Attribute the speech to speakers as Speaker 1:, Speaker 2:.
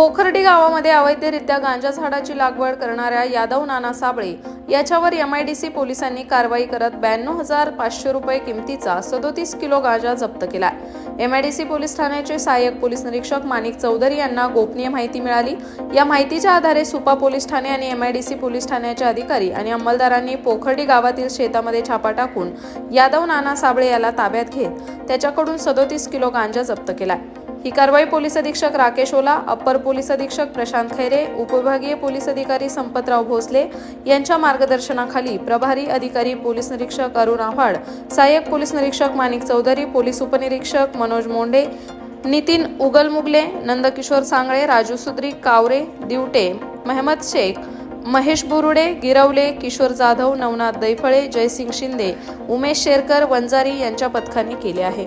Speaker 1: पोखर्डी गावामध्ये अवैधरित्या गांजा झाडाची लागवड करणाऱ्या यादव नाना साबळे याच्यावर एम आय डी सी पोलिसांनी कारवाई करत ब्याण्णव हजार पाचशे रुपये किमतीचा सदोतीस किलो गांजा जप्त केला M I D C police ठाण्याचे सहाय्यक पोलीस निरीक्षक माणिक चौधरी यांना गोपनीय माहिती मिळाली. या माहितीच्या आधारे सुपा पोलीस ठाणे आणि M I D C police ठाण्याचे अधिकारी आणि अंमलदारांनी पोखर्डी गावातील शेतामध्ये छापा टाकून यादव नाना साबळे याला ताब्यात घेत त्याच्याकडून सदोतीस किलो गांजा जप्त केलाय. ही कारवाई पोलीस अधीक्षक राकेश ओला अप्पर पोलीस अधीक्षक प्रशांत खैरे उपविभागीय पोलीस अधिकारी संपतराव भोसले यांच्या मार्गदर्शनाखाली प्रभारी अधिकारी पोलीस निरीक्षक अरुण आव्हाड सहाय्यक पोलीस निरीक्षक माणिक चौधरी पोलीस उपनिरीक्षक मनोज मोंडे नितीन उगलमुगले नंदकिशोर सांगळे राजू सुद्री कावरे दिवटे मेहमद शेख महेश बुरुडे गिरवले किशोर जाधव नवनाथ दैफळे जयसिंग शिंदे उमेश शेरकर वंजारी यांच्या पथकांनी केले आहे.